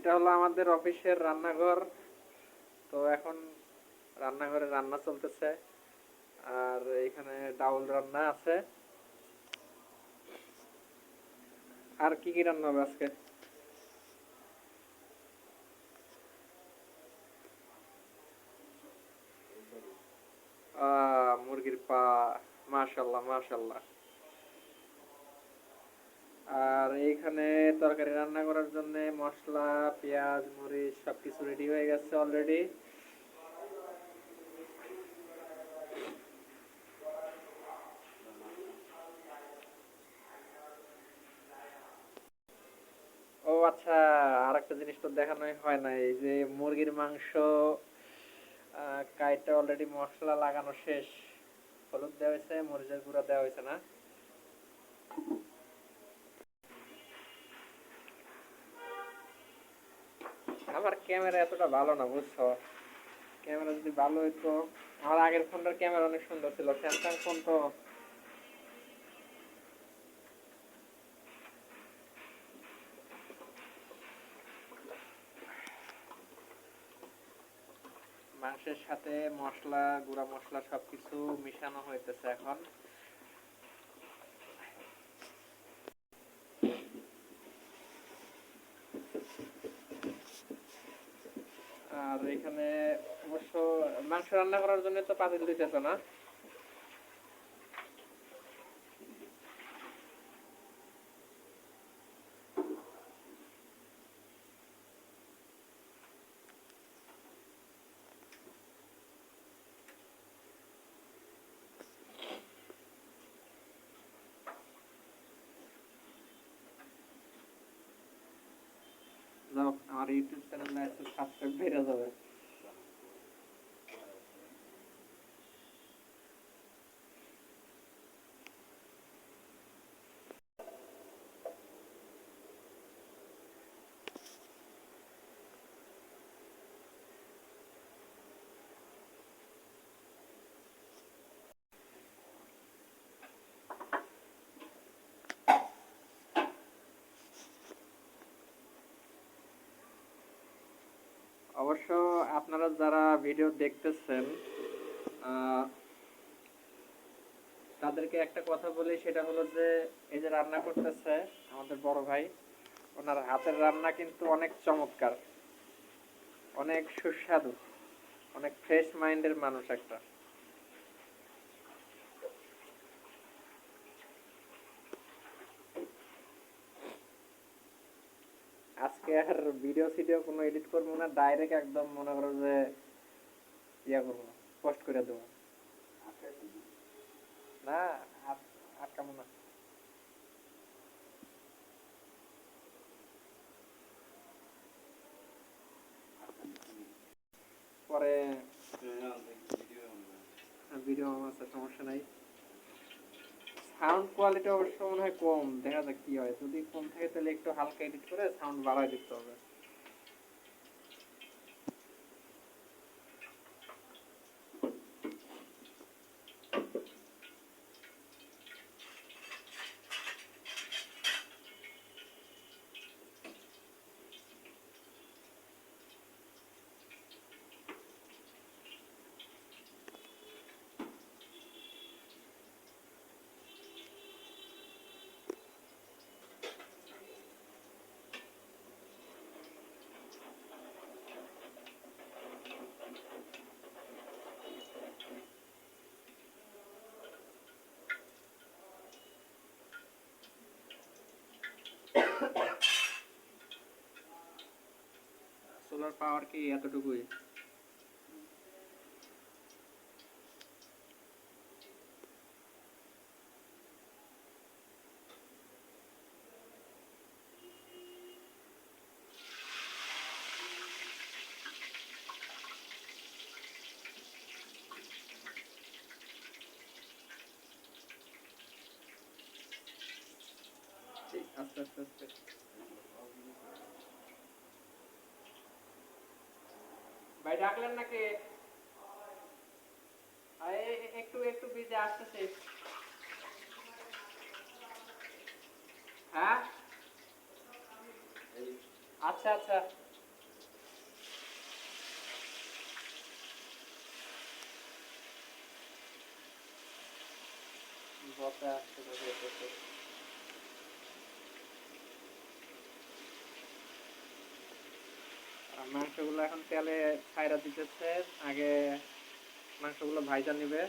এটা হলো আমাদের অফিসের রান্নাঘর। তো এখন রান্নাঘরে রান্না চলতেছে। আর এখানে ডাউল রান্না আছে। আর কি কি রান্না হবে আজকে? মুরগির পা মাশাল্লাহ মাশাল্লাহ আর এইখানে তরকারি রান্না করার জন্য মশলা, পেঁয়াজ, মরিচ সবকিছু রেডি হয়ে গেছে অলরেডি ও আচ্ছা আর একটা জিনিস তো দেখানোই হয় না এই যে মুরগির মাংস কাইটা অলরেডি মশলা লাগানো শেষ। হলুদ দেওয়া হয়েছে, মরিচের গুঁড়া দেওয়া হয়েছে না? আমার ক্যামেরা এতটা ভালো না, বুঝছ? ক্যামেরা যদি ভালো হইতো, আমার আগের ফোনটার ক্যামেরা অনেক সুন্দর ছিল, স্যামসাং ফোন তো। মাংসের সাথে মশলা, গুঁড়া মশলা সবকিছু মিশানো হইতেছে এখন। আর এখানে অবশ্য মাংস রান্না করার জন্য তো পাতিল দিতেছে না। আমার ইউটিউব চ্যানেলে একটু সাবস্ক্রাইব বেড়ে যাবে অবশ্য আপনারা যারা ভিডিও দেখতেছেন তাদেরকে একটা কথা বলি, সেটা হলো যে, এই যে রান্না করতেছে আমাদের বড় ভাই, ওনার হাতের রান্না কিন্তু অনেক চমৎকার, অনেক সুস্বাদু, অনেক ফ্রেশ মাইন্ডের মানুষ একটা। আজকে আর ভিডিও সিডিও কোনো এডিট করব না ডাইরেক্ট একদম মনে করো যে ইয়া করব পোস্ট করে দেবো। না আট- আটকাবো না। পরে ভিডিও আছে সমস্যা নাই। সাউন্ড কোয়ালিটি অবশ্য মনে হয় কম। দেখা যাক কি হয়। যদি কম থাকে তাহলে একটু হালকা এডিট করে সাউন্ড বাড়ায় দিতে হবে। পাওয়ার কি এতটুকুই? ভাই ডাকলেন নাকি? একটু একটু বিজে আসতেছে। হ্যাঁ? আচ্ছা আচ্ছা। volta, eu মাংসগুলো এখন তেলে ছাইরা দিতেছে। আগে মাংসগুলো ভাইজা নিবে।